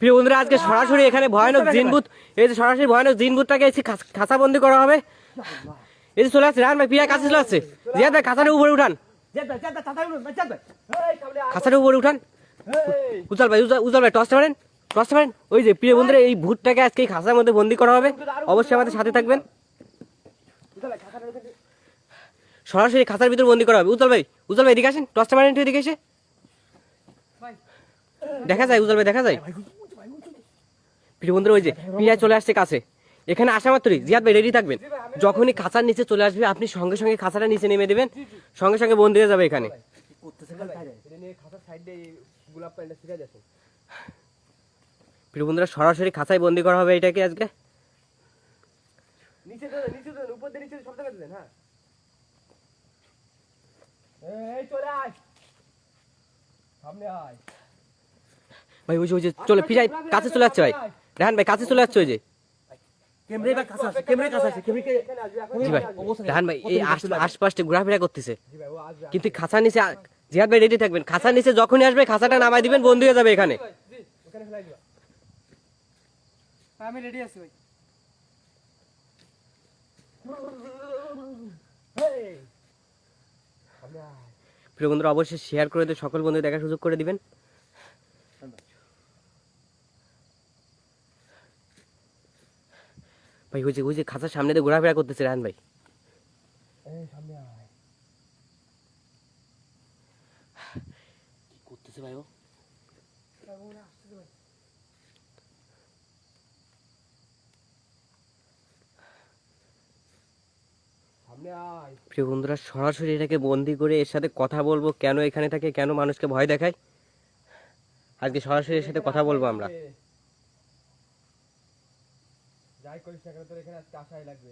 প্রিয় বন্ধুরা আজকে সরাসরি এখানে ভয়ানক জিনভূত এই যে সরাসরি ভয়ানক জিনভূতটাকে এসে খাঁচাবন্দি করা হবে। এই যে চলে আসছে রান ভাই পিয়া কাছে চলে আসছে। জিয়াদ ভাই খাঁচাটা উপরে উঠান। খাঁচাটা উপরে উঠান। উজাল ভাই উজাল ভাই টসটা পারেন টসটা পারেন ওই যে প্রিয় বন্ধুরা এই ভূতটাকে আজকে এই খাঁচার মধ্যে বন্দি করা হবে। অবশ্যই আমাদের সাথে থাকবেন। সরাসরি খাঁচার ভিতর বন্দি করা হবে। উজাল ভাই উজাল ভাই এদিকে আসেন। টসটা মারেন এদিকে এসে। দেখা যায় উজাল ভাই দেখা যায়। প্রিয় বন্ধুরা, ওই যে পিয়া চলে আসছে কাছে। এখানে আসা মাত্রই। জিয়াদ ভাই রেডি থাকবেন? যখনই খাঁচার নিচে চলে আসবে, আপনি সঙ্গে সঙ্গে খাঁচাটা নিচে নেমে দেবেন। সঙ্গে সঙ্গে বন্দি হয়ে যাবে এখানে। প্রিয় বন্ধুরা, সরাসরি খাঁচায় বন্দি করা হবে এটাকে আজকে। ভাই, ওই যে ওই যে, চলে ফিরাই কাছে চলে যাচ্ছে ভাই। রেহান ভাই কাছে চলে যাচ্ছে ওই যে। জি ভাই রেহান ভাই এই আশপাশে ঘোরাফেরা করতেছে। কিন্তু নিচে ভাই রেডি থাকবেন। নিচে যখনই আসবে খাঁচাটা নামাই দিবেন হয়ে যাবে এখানে। আমি রেডি আছি ভাই। প্রিয় বন্ধুরা অবশ্যই শেয়ার করে দিয়ে সকল বন্ধু দেখার সুযোগ করে দিবেন। ভাই ওই যে ওই যে খাঁচার সামনে দিয়ে ঘোরাফেরা করতেছে রাহান ভাই। এই কি করতেছে ভাই ও? প্রিয় বন্ধুরা সরাসরি এটাকে বন্দি করে এর সাথে কথা বলব। কেন এখানে থাকে কেন মানুষকে ভয় দেখায়? আজকে সরাসরি এর সাথে কথা বলব আমরা। যাই করিস না কেন তোর এখানে আজকে আসাই লাগবে।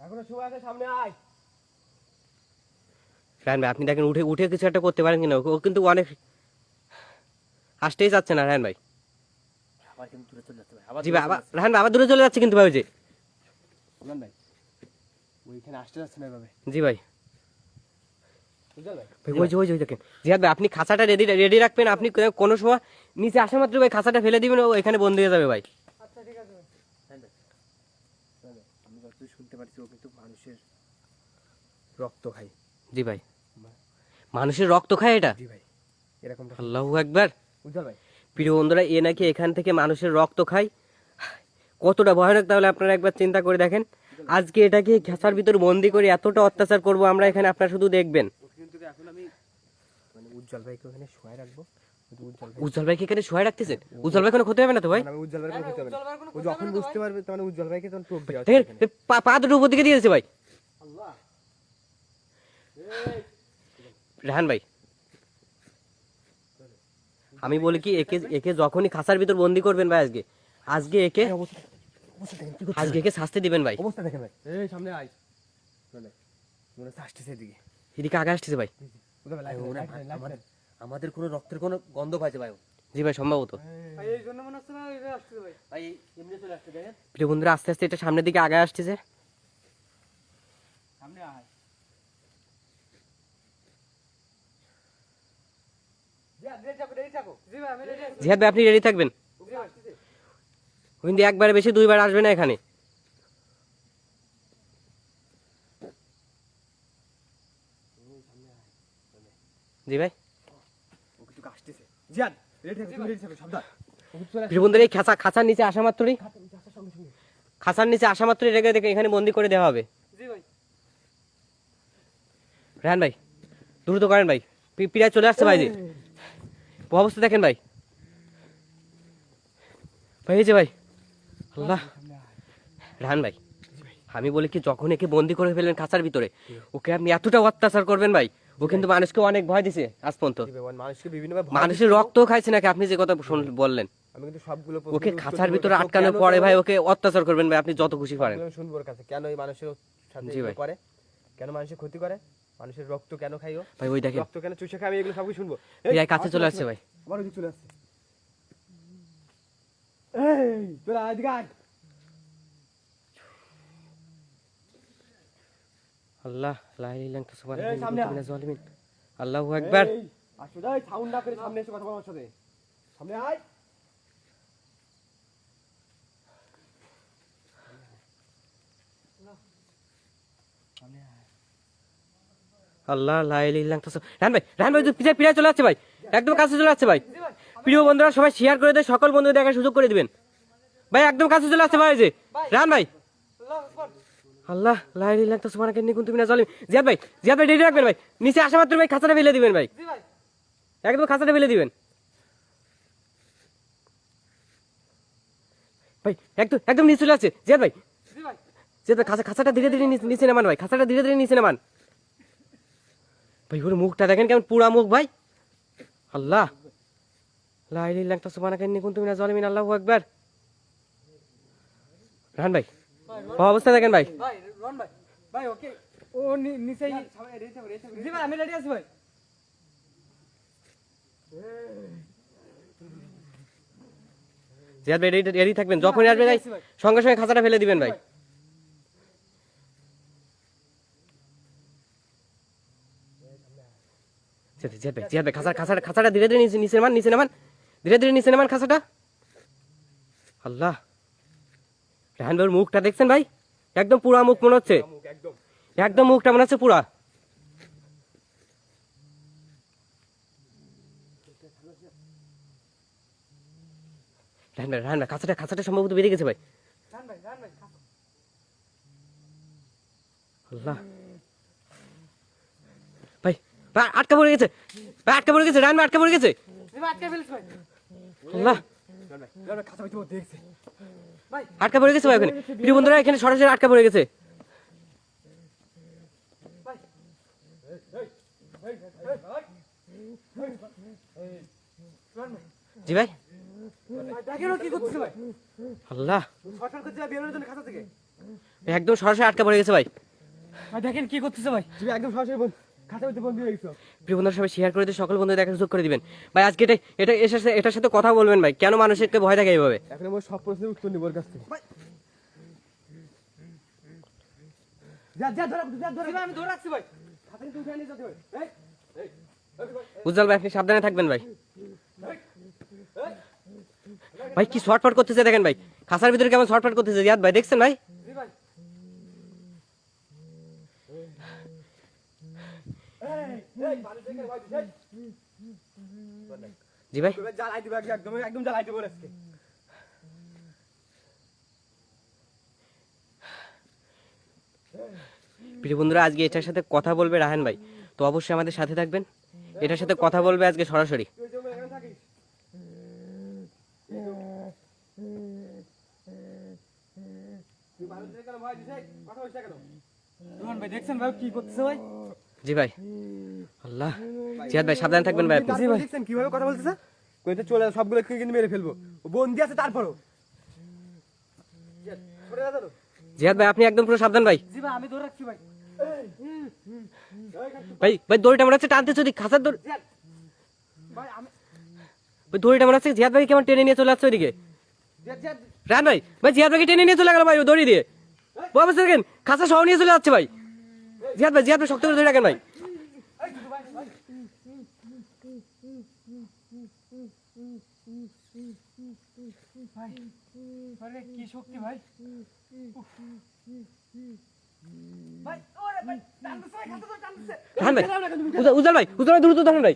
এখনও সময় আছে সামনে আয়। রাহান ভাই আপনি দেখেন উঠে উঠে কিছু একটা করতে পারেন কিনা? ও কিন্তু অনেক আসতেই যাচ্ছে না রাহান ভাই। আবার কিন্তু দূরে চলে যাচ্ছে ভাই। আবার জি ভাই আবার রাহান ভাই আবার দূরে চলে যাচ্ছে কিন্তু ভাই ওই যে। ভাই। ওইখানে আসতে যাচ্ছে না এভাবে। জি ভাই। ওই যে ওই যে দেখেন। জিহাদ ভাই আপনি খাঁচাটা রেডি রেডি রাখবেন আপনি কোনো- সময় নিচে আসা মাত্র ভাই খাঁচাটা ফেলে দিবেন ও এখানে বন্দি হয়ে যাবে ভাই। আচ্ছা ঠিক আছে। আমি যতদূর শুনতে পারছি ও কিন্তু মানুষের রক্ত খায়। জি ভাই। মানুষের রক্ত খায় এটা? জি ভাই এরকমটা আল্লাহু একবার ভাই? প্রিয় বন্ধুরা এ নাকি এখান থেকে মানুষের রক্ত খায়? কতটা ভয়ানক তাহলে আপনারা একবার চিন্তা করে দেখেন। আজকে এটাকে ঘাসার ভিতর বন্দি করে এতটা অত্যাচার করব আমরা এখানে আপনারা শুধু দেখবেন। কিন্তু এখন আমি মানে উজ্জ্বল ভাইকে ওখানে শোয়াই রাখব। উজ্জ্বল ভাই ভাইকে এখানে শোয়া রাখতেছেন? উজ্জ্বল ভাই কোনো ক্ষতি হবে না তো ভাই? মানে আমি উজ্জ্বল ভাইকে কোনো ক্ষতি হবে না। ও যখন বুঝতে পারবে তখন উজ্জ্বল ভাইকে তখন টোপ দেখেন পা- দুটো উপর দিকে দিয়েছে ভাই। আল্লাহ। রেহান ভাই। আমি বলি কি একে একে যখনই খাসার ভিতর বন্দি করবেন ভাই আজকে আজকে একে আজকে একে শাস্তি দিবেন ভাই। অবস্থা দেখেন ভাই। এই সামনে আয়। চলে। মনে হচ্ছে আসতেছে এদিকে আগে আসতেছে ভাই। আমাদের কোনো রক্তের কোনো গন্ধ পাইছে ভাই জি ভাই সম্ভবত। ভাই এই জন্য মনে হচ্ছে না এটা আসতেছে ভাই। ভাই এমনি চলে আসছে দেখেন। প্রিয় বন্ধুরা আস্তে আস্তে এটা সামনের দিকে আগে আসতেছে। জিহাদ ভাই আপনি রেডি থাকবেন? কিন্তু একবারে বেশি দুইবার আসবে না এখানে জি ভাই ও কিন্তু আসতেছে জিয়াদ রেডি থাকো তুমি রেডি থাকো সাবধান ও কিন্তু চলে আসছে প্রিয় বন্ধুরা এই খাঁচা খাঁচার নিচে আসা মাত্রই? আসার সঙ্গে সঙ্গে খাঁচার নিচে আসা মাত্রই রেখে দেখে এখানে বন্দি করে দেওয়া হবে। জি ভাই। রেহান ভাই দ্রুত করেন ভাই। পি- পিরায় চলে আসছে ভাই জি অবস্থা দেখেন ভাই। ভাই এই যে ভাই। আল্লাহ। রাহান ভাই আমি বলি কি যখন একে বন্দি করে ফেলবেন খাঁচার ভিতরে ওকে আপনি এতটা অত্যাচার করবেন ভাই। ও কিন্তু মানুষকে অনেক ভয় দিছে আজ পর্যন্ত। মানুষকে বিভিন্ন মানুষের রক্ত খাইছে নাকি? আপনি যে কথা বললেন আমি কিন্তু সবগুলো ওকে খাঁচার ভিতরে আটকানোর পরে ভাই ওকে অত্যাচার করবেন ভাই আপনি যত খুশি পারেন। শুনব ওর কাছে কেন এই মানুষের সাথে ভাই। করে? কেন মানুষের ক্ষতি করে? মানুষের রক্ত কেন খাই ও ভাই ওই দেখেন। রক্ত কেন চুষে খাই আমি এগুলো সবই শুনব। পিরায় কাছে চলে আসছে ভাই। আবার ওদিকে চলে আসছে। এই চলে আয় এদিকে আয় আল্লাহ লা ইলাহা ইল্লা আনতা সুবহানাকা এই, ইন্নী সামনে কুনতু আয়। মিনাজ জালিমিন। আল্লাহু আকবার। এই, আসো যাই সাউন্ড না করে সামনে এসে কথা বল আমার সাথে। সামনে আয়। আল্লাহ রান ভাই রান ভাই পিছিয়ে পিড়ায় চলে যাচ্ছে ভাই। একদম কাছে চলে যাচ্ছে ভাই। প্রিয় বন্ধুরা সবাই শেয়ার করে দেয় সকল বন্ধু দেখার সুযোগ করে দিবেন। ভাই একদম কাছে চলে আসছে ভাই যে। রান ভাই। আল্লাহ লাইলিল্লাহ তো সুবহানাকা ইন্নী কুনতু মিনাজ জালিমিন জিয়াদ ভাই জিয়াদ ভাই রেডি রাখবেন ভাই। নিচে আসা মাত্র ভাই খাঁচাটা ফেলে দিবেন ভাই। একদম খাঁচাটা ফেলে দিবেন। ভাই একদম একদম নিচে চলে আসছে। জিয়াদ ভাই। জিয়াদ ভাই খাঁচা খাঁচাটা ধীরে ধীরে নিচে- নামান ভাই খাঁচাটা ধীরে ধীরে নিচে নামান। ভাই ওর মুখটা দেখেন কেমন পুরা মুখ ভাই। আল্লাহ। লাইলিল্লাহ তো সুবহানাকা ইন্নী তুমি না জালিমিন আল্লাহ একবার রান ভাই। অবস্থা দেখেন ভাই। ভাই রন ভাই। ভাই ওকে। ও জি ভাই আমি রেডি আছি ভাই। জিয়াদ ভাই রেডি থাকবেন? যখনই আসবে ভাই সঙ্গে সঙ্গে খাঁচাটা ফেলে দিবেন ভাই। জিয়াদ জিয়াদ ভাই জিয়াদ ভাই খাঁচা খাঁচাটা খাঁচাটা ধীরে ধীরে নিচে নিচে নামান নিচে নামান ধীরে ধীরে নিচে নামান খাঁচাটা। আল্লাহ। রেহান ভাইয়ের মুখটা দেখছেন ভাই? একদম পুরা মুখ মনে হচ্ছে। একদম। মুখটা মনে হচ্ছে পুরা। রেহান ভাই খাঁচাটা খাঁচাটা সম্ভবত বেরিয়ে গেছে ভাই। ভাই ভাই আল্লাহ। ভাই ভাই আটকা পড়ে গেছে। ভাই আটকা পড়ে গেছে রান ভাই আটকা পড়ে গেছে। আল্লাহ। আটকা পড়ে গেছে ভাই ওখানে। প্রিয় বন্ধুরা এখানে সরাসরি আটকা পড়ে গেছে। ভাই জি ভাই। আল্লাহ। একদম সরাসরি আটকা পড়ে গেছে ভাই। ভাই দেখেন কি করতেছে ভাই। তুমি একদম সরাসরি প্রিয় বন্ধুরা সবাই শেয়ার করে দিয়ে সকল বন্ধু দেখার সুযোগ করে দিবেন। ভাই আজকে এটা এটা এর সাথে এটার সাথে কথা বলবেন ভাই কেন মানুষকে ভয় থাকে এইভাবে এখন আমার সব প্রশ্নের উত্তর নিব ওর কাছ থেকে। যা যা ধরা যা ধরা। জি ভাই আমি ধরে রাখছি ভাই। খাতা নিতে উঠে নিয়ে যেতে হবে। এই এই উজ্জ্বল ভাই আপনি সাবধানে থাকবেন ভাই। ভাই কি শর্টফট করতেছে দেখেন ভাই। খাসার ভিতরে কেমন শর্টফট করতেছে রিয়াদ ভাই দেখছেন ভাই? জি ভাই। জ্বালাই দিবে একদম একদম জ্বালাই দেবো আজকে। প্রিয় বন্ধুরা আজকে এটার সাথে কথা বলবে রাহান ভাই। তো অবশ্যই আমাদের সাথে থাকবেন। এটার সাথে কথা বলবে আজকে সরাসরি। দেখছেন ভাই কি করতেছে ভাই? জি ভাই। আল্লাহ। জিয়াদ ভাই সাবধানে থাকবেন ভাই আপনি। জি ভাই। দেখছেন কীভাবে কথা বলতেছে? কইতে চলে সবগুলো কিন্তু মেরে ফেলব। ও বন্দি আছে তারপরও। জিয়াদ ভাই আপনি একদম পুরো সাবধান ভাই। জি ভাই আমি ধরে রাখছি ভাই। ভাই ভাই দড়িটা মনে হচ্ছে টানতে যদি খাসার দড়ি ভাই আমি ভাই দড়িটা মনে হচ্ছে জিয়াদ ভাই কেমন টেনে নিয়ে চলে যাচ্ছে ওইদিকে। রান ভাই ভাই জিয়াদ ভাইকে টেনে নিয়ে চলে গেল ভাই ও দড়ি দিয়ে। অবস্থা দেখেন খাসা সহ নিয়ে চলে যাচ্ছে ভাই। জিয়াদ ভাই জিয়াদ ভাই শক্ত করে ধরে রাখেন ভাই। আরে কি শক্তি ভাই? উফ। ভাই ওরে ভাই দ্রুত ধরেন ভাই।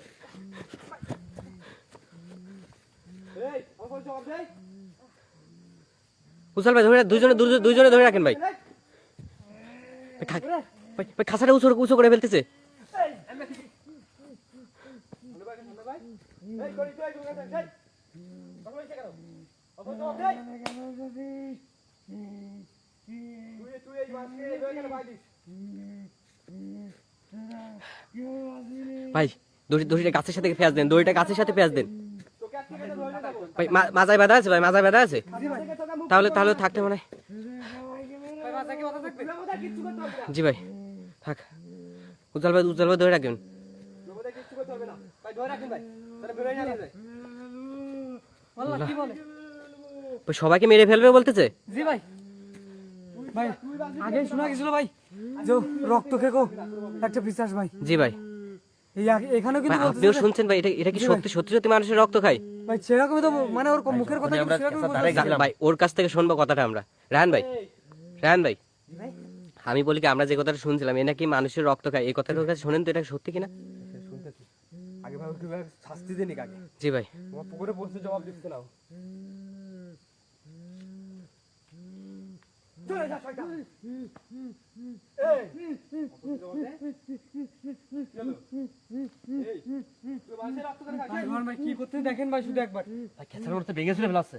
উজ্জ্বল ভাই ধরে দুইজনে- দুইজনে ধরে রাখেন ভাই। ভাই, ভাই খাসাটা উঁচু উঁচু করে ফেলতেছে। ভাই দড়ি দড়িটা গাছের সাথে পেঁয়াজ দেন দড়িটা গাছের সাথে পেঁয়াজ দেন। ভাই মাজায় বাঁধা আছে ভাই মাজায় বাঁধা আছে। তাহলে তাহলে থাকতে মনে হয়। জি ভাই। থাক। উজ্জ্বল ভাই উজ্জ্বল ভাই ধরে রাখবেন। নবদা কিচ্ছু করতে হবে না ভাই ধরে রাখেন ভাই তাহলে বেরোয় না যায় আল্লাহ কি বলে? ভাই সবাইকে মেরে ফেলবে বলতেছে? জি ভাই। ভাই আগে শোনা গেছিল ভাই যে রক্ত খেকো একটা বিশ্বাস ভাই। জি ভাই। এই এখানেও কিন্তু আপনিও শুনছেন ভাই এটা এটা কি সত্যি সত্যি সত্যি মানুষের রক্ত খায়? ভাই সেরকমই তো মানে ওর মুখের কথা ভাই ওর কাছ থেকে শুনব কথাটা আমরা। রায়হান ভাই। রায়হান ভাই আমি বলি কি আমরা যে কথাটা শুনছিলাম এ নাকি মানুষের রক্ত খায়? এই কথাটা কাছে শোনেন তো এটা সত্যি কিনা? শুনতেছি আগে ভাই ওকে ভাই শাস্তি দেনি আগে? জি ভাই। তোমার পুকুরে বসে জবাব দিচ্ছে না ও। চলে যা শয়তান। এই! ভাই, কি করতে দেখেন ভাই শুধু একবার। ভাই খেসার মধ্যে ভেঙে চলে ফেলাচ্ছে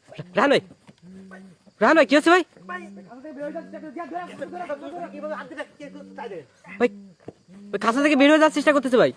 রাহান ভাই রাহান ভাই কি হচ্ছে ভাই? ভাই খাঁচা থেকে বের হয়ে যাওয়ার চেষ্টা করতেছে ভাই।